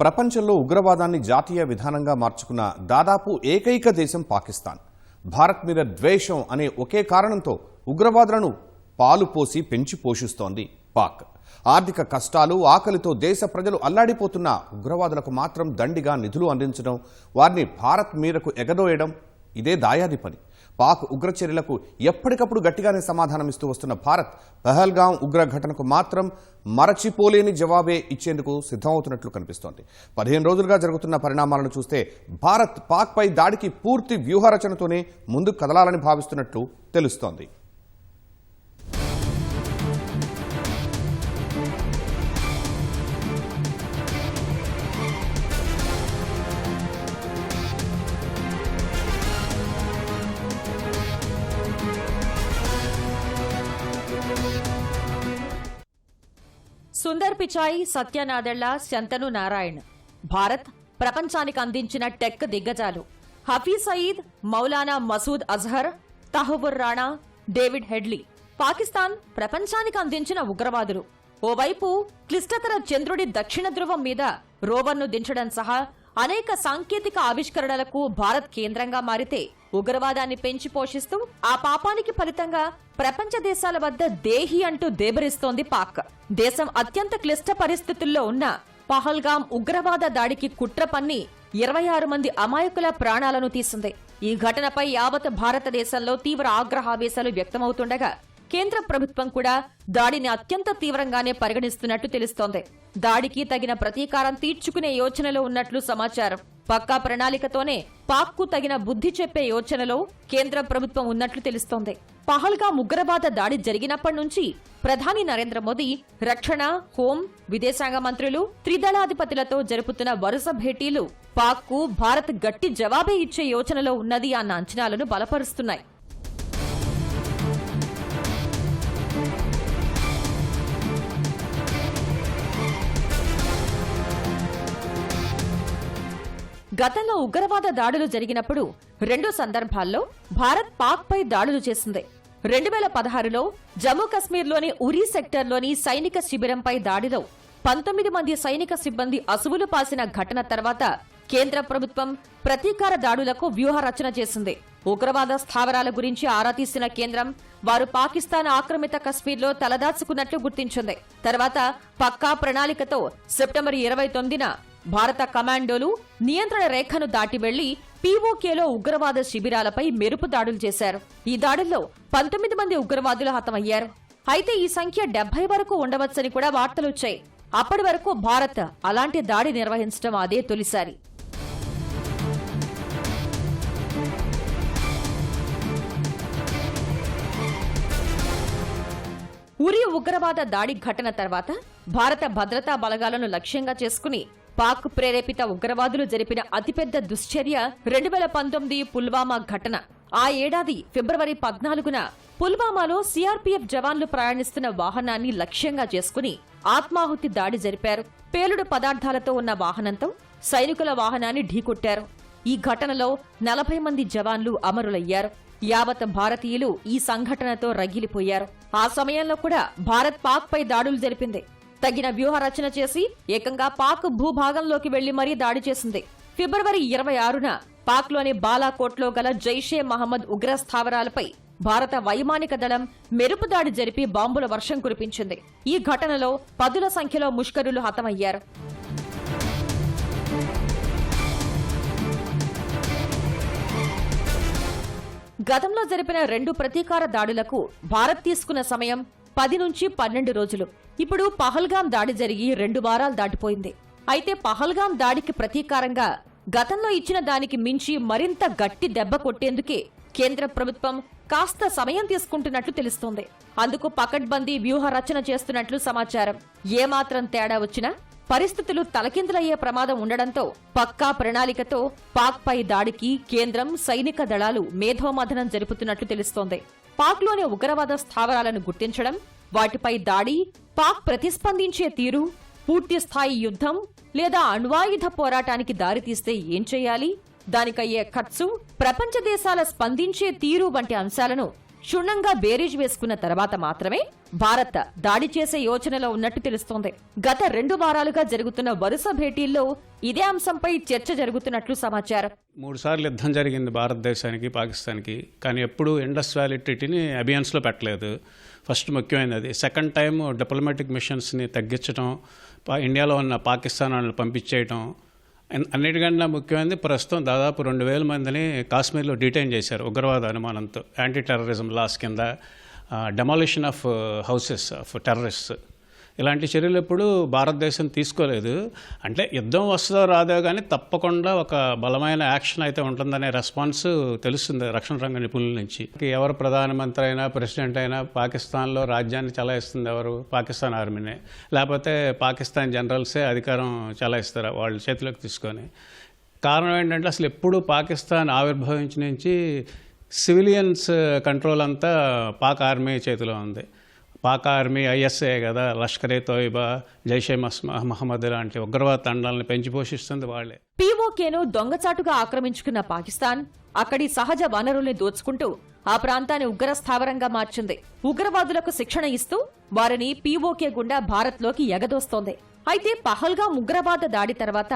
ప్రపంచంలో ఉగ్రవాదాన్ని జాతీయ విధానంగా మార్చుకున్న దాదాపు ఏకైక దేశం పాకిస్తాన్. భారత్ మీద ద్వేషం అనే ఒకే కారణంతో ఉగ్రవాదులను పాలు పోసి పెంచి పోషిస్తోంది పాక్. ఆర్థిక కష్టాలు ఆకలితో దేశ ప్రజలు అల్లాడిపోతున్న ఉగ్రవాదులకు మాత్రం దండిగా నిధులు అందించడం వారిని భారత్ మీదకు ఎగదోయడం ఇదే దాయాది పని. పాక్ ఉగ్రచర్యలకు ఎప్పటికప్పుడు గట్టిగానే సమాధానం ఇస్తూ వస్తున్న భారత్ పహల్గాం ఉగ్ర ఘటనకు మాత్రం మరచిపోలేని జవాబే ఇచ్చేందుకు సిద్ధమవుతున్నట్లు కనిపిస్తోంది. పదిహేను రోజులుగా జరుగుతున్న పరిణామాలను చూస్తే భారత్ పాక్పై దాడికి పూర్తి వ్యూహరచనతోనే ముందుకు కదలాలని భావిస్తున్నట్లు తెలుస్తోంది. సుందర్ పిచాయ్ సత్యనాదెళ్ళ శంతను నారాయణ్. భారత్ ప్రపంచానికి అందించిన టెక్ దిగ్గజాలు. Hafiz Saeed Maulana Masood Azhar Tahawwur Rana David Headley. Pakistan ప్రపంచానికి అందించిన ఉగ్రవాదులు. ఓవైపు క్లిష్టతర చంద్రుడి దక్షిణ ధ్రువం మీద రోవర్ను దించడం సహా అనేక సాంకేతిక ఆవిష్కరణలకు భారత్ కేంద్రంగా మారితే ఉగ్రవాదాన్ని పెంచి పోషిస్తూ ఆ పాపానికి ఫలితంగా ప్రపంచ దేశాల వద్ద దేహి అంటూ దేబరిస్తోంది పాక్. దేశం అత్యంత క్లిష్ట పరిస్థితుల్లో ఉన్న పహల్గాం ఉగ్రవాద దాడికి కుట్ర పన్ని ఇరవై ఆరు మంది అమాయకుల ప్రాణాలను తీసింది. ఈ ఘటనపై యావత్ భారతదేశంలో తీవ్ర ఆగ్రహావేశాలు వ్యక్తమవుతుండగా కేంద్ర ప్రభుత్వం కూడా దాడిని అత్యంత తీవ్రంగానే పరిగణిస్తున్నట్టు తెలుస్తోంది. దాడికి తగిన ప్రతీకారం తీర్చుకునే యోచనలో ఉన్నట్లు సమాచారం. పక్కా ప్రణాళికతోనే పాక్కు తగిన బుద్ధి చెప్పే యోచనలో కేంద్ర ప్రభుత్వం ఉన్నట్లు తెలుస్తోంది. పహల్గా ఉగ్రవాద దాడి జరిగినప్పటి నుంచి ప్రధాని నరేంద్ర మోదీ రక్షణ హోం విదేశాంగ మంత్రులు త్రిదళాధిపతులతో జరుపుతున్న వరుస భేటీలు పాక్కు భారత్ గట్టి జవాబే ఇచ్చే యోచనలో ఉన్నది అన్న అంచనాలను బలపరుస్తున్నాయి. గతంలో ఉగ్రవాద దాడులు జరిగినప్పుడు రెండు సందర్భాల్లో భారత్ పాక్ పై దాడులు చేసింది. రెండు వేల పదహారులో జమ్మూ కశ్మీర్లోని ఉరీ సెక్టర్లోని సైనిక శిబిరంపై దాడిలో పంతొమ్మిది మంది సైనిక సిబ్బంది అసువులు పాసిన ఘటన తర్వాత కేంద్ర ప్రభుత్వం ప్రతీకార దాడులకు వ్యూహ రచన చేసింది. ఉగ్రవాద స్థావరాల గురించి ఆరా తీసిన కేంద్రం వారు పాకిస్తాన్ ఆక్రమిత కశ్మీర్లో తలదాచుకున్నట్లు గుర్తించింది. తర్వాత పక్కా ప్రణాళికతో సెప్టెంబర్ ఇరవై తొమ్మిదిన భారత కమాండోలు నియంత్రణ రేఖను దాటి వెళ్ళి పీఓకేలో ఉగ్రవాద శిబిరాలపై మెరుపు దాడులు చేశారు. ఈ దాడుల్లో పంతొమ్మిది మంది ఉగ్రవాదులు హతమయ్యారు. అయితే ఈ సంఖ్య డెబ్బై వరకు ఉండవచ్చని కూడా వార్తలొచ్చాయి అప్పటి వరకు భారత్ అలాంటి దాడి నిర్వహించడం అదే తొలిసారి. ఉరి ఉగ్రవాద దాడి ఘటన తర్వాత భారత భద్రతా బలగాలను లక్ష్యంగా చేసుకుని పాక్ ప్రేరేపిత ఉగ్రవాదులు జరిపిన అతిపెద్ద దుశ్చర్య రెండు వేల పంతొమ్మిది పుల్వామా ఘటన. ఆ ఏడాది ఫిబ్రవరి పద్నాలుగున పుల్వామాలో సీఆర్పీఎఫ్ జవాన్లు ప్రయాణిస్తున్న వాహనాన్ని లక్ష్యంగా చేసుకుని ఆత్మాహుతి దాడి జరిపారు. పేలుడు పదార్థాలతో ఉన్న వాహనంతో సైనికుల వాహనాన్ని ఢీకొట్టారు. ఈ ఘటనలో నలభై మంది జవాన్లు అమరులయ్యారు. యావత్ భారతీయులు ఈ సంఘటనతో రగిలిపోయారు. ఆ సమయంలో కూడా భారత్ పాక్ పై దాడులు జరిపింది. తగిన వ్యూహ రచన చేసి ఏకంగా పాక్ భూభాగంలోకి వెళ్ళి మరీ దాడి చేసింది. ఫిబ్రవరి ఇరవై ఆరున పాక్లోని బాలాకోట్లో గల జైషే మహమ్మద్ ఉగ్ర స్థావరాలపై భారత వైమానిక దళం మెరుపు దాడి జరిపి బాంబుల వర్షం కురిపించింది. ఈ ఘటనలో పదుల సంఖ్యలో ముష్కరులు హతమయ్యారు. గతంలో జరిపిన రెండు ప్రతీకార దాడులకు భారత్ తీసుకున్న సమయం పది నుంచి పన్నెండు రోజులు. ఇప్పుడు పహల్గాం దాడి జరిగి రెండు వారాలు దాటిపోయింది. అయితే పహల్గాం దాడికి ప్రతీకారంగా గతంలో ఇచ్చిన దానికి మించి మరింత గట్టి దెబ్బ కొట్టేందుకే కేంద్ర ప్రభుత్వం కాస్త సమయం తీసుకుంటున్నట్లు తెలుస్తోంది. అందుకు పకడ్బందీ వ్యూహ రచన చేస్తున్నట్లు సమాచారం. ఏమాత్రం తేడా వచ్చినా పరిస్థితులు తలకిందులయ్యే ప్రమాదం ఉండడంతో పక్కా ప్రణాళికతో పాక్ పై దాడికి కేంద్రం సైనిక దళాలు మేధోమథనం జరుపుతున్నట్లు తెలుస్తోంది. పాక్లోని ఉగ్రవాద స్థావరాలను గుర్తించడం వాటిపై దాడి పాక్ ప్రతిస్పందించే తీరు పూర్తిస్థాయి యుద్ధం లేదా అణ్వాయుధ పోరాటానికి దారితీస్తే ఏం చేయాలి? దానికయ్యే ఖర్చు ప్రపంచ దేశాల స్పందించే తీరు వంటి అంశాలను క్షుణ్ణంగా బేరీజ్ వేసుకున్న తర్వాత మాత్రమే భారత్ దాడి చేసే యోచనలో ఉన్నట్టు తెలుస్తోంది. గత రెండు వారాలుగా జరుగుతున్న వరుస భేటీల్లో ఇదే అంశంపై చర్చ జరుగుతున్నట్లు సమాచారం. మూడు సార్లు యుద్ధం జరిగింది భారతదేశానికి పాకిస్తాన్కి. కానీ ఎప్పుడు ఇండస్ వ్యాలిటీని ట్రీటీని పెట్టలేదు. ఫస్ట్ ముఖ్యమైనది సెకండ్ టైం డిప్లొమాటిక్ మిషన్స్ని తగ్గించడం ఇండియాలో ఉన్న పాకిస్తాన్ వాళ్ళని పంపించేయటం అన్నిటికన్నా ముఖ్యమైనది ప్రస్తుతం దాదాపు రెండు వేల మందిని కాశ్మీర్లో డిటైన్ చేశారు ఉగ్రవాద అనుమానంతో. యాంటీ టెర్రరిజం లాస్ కింద demolition of houses of terrorist. ఇలాంటి చర్యలు ఎప్పుడు భారతదేశం తీసుకోలేదు. అంటే యుద్ధం వస్తుందో రాదో కానీ తప్పకుండా ఒక బలమైన యాక్షన్ అయితే ఉంటుందనే రెస్పాన్స్ తెలుస్తుంది రక్షణ రంగ నిపుణుల నుంచి. ఎవరు ప్రధానమంత్రి అయినా ప్రెసిడెంట్ అయినా పాకిస్తాన్లో రాజ్యాన్ని చలాయిస్తుంది ఎవరు? పాకిస్తాన్ ఆర్మీనే. లేకపోతే పాకిస్తాన్ జనరల్సే అధికారం చలాయిస్తారు వాళ్ళ చేతిలోకి తీసుకొని? కారణం ఏంటంటే అసలు ఎప్పుడు పాకిస్తాన్ ఆవిర్భవించి నుంచి సివిలియన్స్ కంట్రోల్ అంతా పాక్ ఆర్మీ చేతిలో ఉంది. పాక్ ఆర్మీ ఐఎస్ఏ కదా లష్కరే తోయిబా జైషే మస్ మహమ్మద్ లాంటి ఉగ్రవాద తండాలను పెంచి పోషిస్తుంది వాళ్ళే. పీఓకేను దొంగచాటుగా ఆక్రమించుకున్న పాకిస్తాన్ అక్కడి సహజ వనరుల్ని దోచుకుంటూ ఆ ప్రాంతాన్ని ఉగ్ర స్థావరంగా మార్చింది. ఉగ్రవాదులకు శిక్షణ ఇస్తూ వారిని పీఓకే గుండా భారత్లోకి ఎగదోస్తోంది. అయితే పహల్గా ఉగ్రవాద దాడి తర్వాత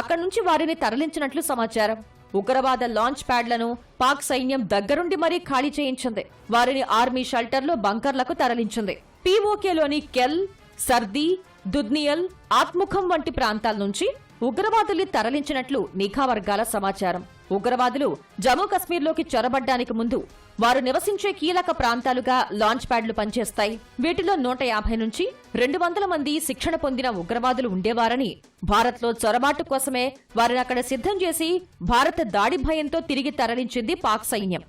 అక్కడి నుంచి వారిని తరలించినట్లు సమాచారం. ఉగ్రవాద లాంచ్ ప్యాడ్లను పాక్ సైన్యం దగ్గరుండి మరీ ఖాళీ చేయించింది. వారిని ఆర్మీ షెల్టర్లో బంకర్లకు తరలించింది. పీఓకేలోని కెల్ సర్ది దుద్నియల్ ఆత్ముఖం వంటి ప్రాంతాల నుంచి ఉగ్రవాదుల్ని తరలించినట్లు నిఘా వర్గాల సమాచారం. ఉగ్రవాదులు జమ్మూ కశ్మీర్లోకి చొరబడ్డానికి ముందు వారు నివసించే కీలక ప్రాంతాలుగా లాంచ్ ప్యాడ్లు పనిచేస్తాయి. వీటిలో నూట యాభై నుంచి రెండు వందల మంది శిక్షణ పొందిన ఉగ్రవాదులు ఉండేవారని భారత్లో చొరబాటు కోసమే వారిని అక్కడ సిద్ధం చేసి భారత దాడి భయంతో తిరిగి తరలించింది పాక్ సైన్యం.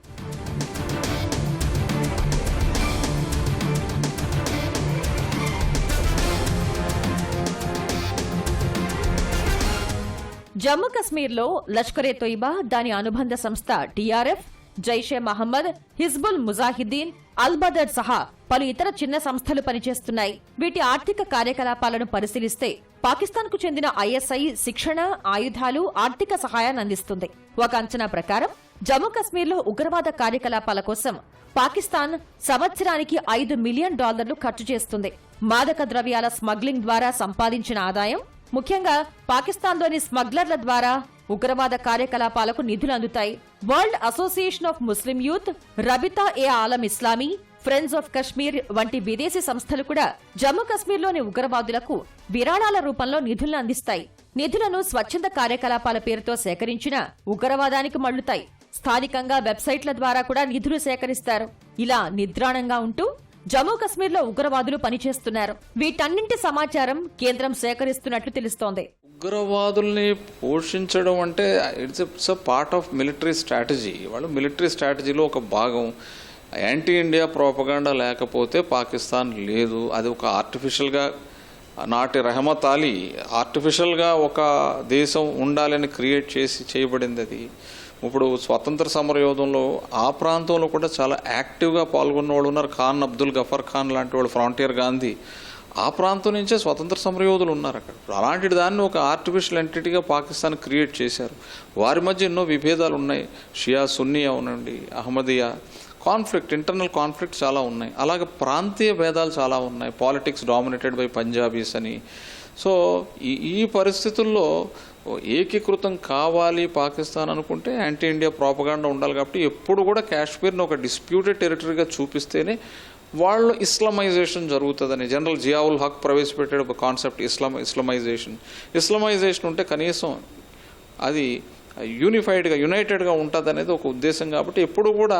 జమ్మూ కశ్మీర్లో లష్కరే తొయిబా దాని అనుబంధ సంస్థ టీఆర్ఎఫ్ జైషే మహమ్మద్ హిజ్బుల్ ముజాహిద్దీన్ అల్ బదర్ సహా పలు ఇతర చిన్న సంస్థలు పనిచేస్తున్నాయి. వీటి ఆర్థిక కార్యకలాపాలను పరిశీలిస్తే పాకిస్తాన్కు చెందిన ఐఎస్ఐ శిక్షణ ఆయుధాలు ఆర్థిక సహాయాన్ని అందిస్తుంది. ఒక అంచనా ప్రకారం జమ్మూ కశ్మీర్లో ఉగ్రవాద కార్యకలాపాల కోసం పాకిస్తాన్ సంవత్సరానికి ఐదు మిలియన్ డాలర్లు ఖర్చు చేస్తుంది. మాదక ద్రవ్యాల స్మగ్లింగ్ ద్వారా సంపాదించిన ఆదాయం ముఖ్యంగా పాకిస్తాన్లోని స్మగ్లర్ల ద్వారా ఉగ్రవాద కార్యకలాపాలకు నిధులు అందుతాయి. World Association of Muslim Youth Rabita e Alam Islami Friends of Kashmir వంటి విదేశీ సంస్థలు కూడా జమ్మూ కశ్మీర్లోని ఉగ్రవాదులకు విరాళాల రూపంలో నిధులను అందిస్తాయి. నిధులను స్వచ్ఛంద కార్యకలాపాల పేరుతో సేకరించిన ఉగ్రవాదానికి మళ్ళుతాయి స్థానికంగా వెబ్సైట్ల ద్వారా కూడా నిధులు సేకరిస్తారు. ఇలా నిద్రాణంగా ఉంటూ జమ్మూ కశ్మీర్లో ఉగ్రవాదులు పనిచేస్తున్నారు. వీటన్నింటి సమాచారం కేంద్రం సేకరిస్తున్నట్లు తెలుస్తోంది. ఉగ్రవాదుల్ని పోషించడం అంటే it's it's a part of military strategy వాళ్ళు మిలిటరీ స్ట్రాటజీలో ఒక భాగం. యాంటీ ఇండియా ప్రోపగాండా లేకపోతే పాకిస్తాన్ లేదు. అది ఒక ఆర్టిఫిషియల్గా నాటి రెహమత్ అలీ ఆర్టిఫిషియల్గా ఒక దేశం ఉండాలని క్రియేట్ చేసి చేయబడింది అది. ఇప్పుడు స్వతంత్ర సమరయోధంలో ఆ ప్రాంతంలో కూడా చాలా యాక్టివ్గా పాల్గొన్న వాళ్ళు ఉన్నారు. ఖాన్ అబ్దుల్ గఫర్ ఖాన్ లాంటి వాళ్ళు ఫ్రాంటియర్ గాంధీ. ఆ ప్రాంతం నుంచే స్వతంత్ర సమరయోధులు ఉన్నారు అక్కడ. అలాంటి దాన్ని ఒక ఆర్టిఫిషియల్ ఎంటిటీగా పాకిస్తాన్ క్రియేట్ చేశారు. వారి మధ్య ఎన్నో విభేదాలు ఉన్నాయి. షియా సున్నియా అవునండి అహ్మదియా. కాన్ఫ్లిక్ట్ ఇంటర్నల్ కాన్ఫ్లిక్ట్ చాలా ఉన్నాయి. అలాగే ప్రాంతీయ భేదాలు చాలా ఉన్నాయి. పాలిటిక్స్ డామినేటెడ్ బై పంజాబీస్ అని. సో ఈ ఈ పరిస్థితుల్లో ఏకీకృతం కావాలి పాకిస్తాన్ అనుకుంటే యాంటీ ఇండియా ప్రాపగాండా ఉండాలి కాబట్టి ఎప్పుడు కూడా కాశ్మీర్ని ఒక డిస్ప్యూటెడ్ టెరిటరీగా చూపిస్తేనే వాళ్ళు ఇస్లమైజేషన్ జరుగుతుందని. జనరల్ జియావుల్ హక్ ప్రవేశపెట్టాడు ఒక కాన్సెప్ట్ ఇస్లాం ఇస్లమైజేషన్. ఇస్లమైజేషన్ ఉంటే కనీసం అది యూనిఫైడ్గా యునైటెడ్గా ఉంటుంది అనేది ఒక ఉద్దేశం కాబట్టి ఎప్పుడు కూడా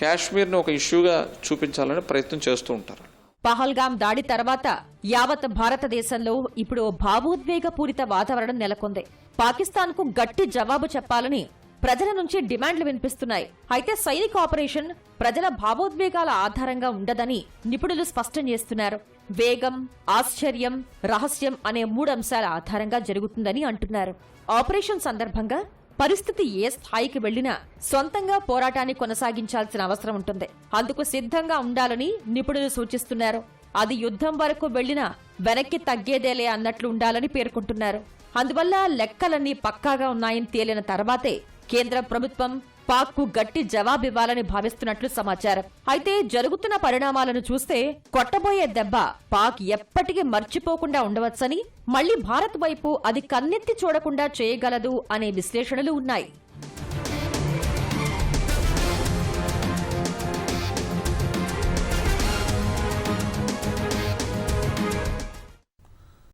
కాశ్మీర్ని ఒక ఇష్యూగా చూపించాలని ప్రయత్నం చేస్తూ ఉంటారు. పహల్గాం దాడి తర్వాత యావత్ భారతదేశంలో ఇప్పుడు భావోద్వేగపూరిత వాతావరణం నెలకొంది. పాకిస్తాన్కు గట్టి జవాబు చెప్పాలని ప్రజల నుంచి డిమాండ్లు వినిపిస్తున్నాయి. అయితే సైనిక ఆపరేషన్ ప్రజల భావోద్వేగాల ఆధారంగా ఉండదని నిపుణులు స్పష్టం చేస్తున్నారు. వేగం ఆశ్చర్యం రహస్యం అనే మూడు అంశాల ఆధారంగా జరుగుతుందని అంటున్నారు. ఆపరేషన్ సందర్భంగా పరిస్థితి ఏ స్థాయికి వెళ్ళినా సొంతంగా పోరాటాన్ని కొనసాగించాల్సిన అవసరం ఉంటుంది. అందుకు సిద్ధంగా ఉండాలని నిపుణులు సూచిస్తున్నారు. అది యుద్ధం వరకు వెళ్ళినా వెనక్కి తగ్గేదేలే అన్నట్లు ఉండాలని పేర్కొంటున్నారు. అందువల్ల లెక్కలన్నీ పక్కాగా ఉన్నాయని తేలిన తర్వాతే కేంద్ర ప్రభుత్వం పాక్కు గట్టి జవాబివ్వాలని భావిస్తున్నట్లు సమాచారం. అయితే జరుగుతున్న పరిణామాలను చూస్తే కొట్టబోయే దెబ్బ పాక్ ఎప్పటికీ మర్చిపోకుండా ఉండవచ్చని మళ్ళీ భారత్ వైపు అది కన్నెత్తి చూడకుండా చేయగలదు అనే విశ్లేషణలు ఉన్నాయి.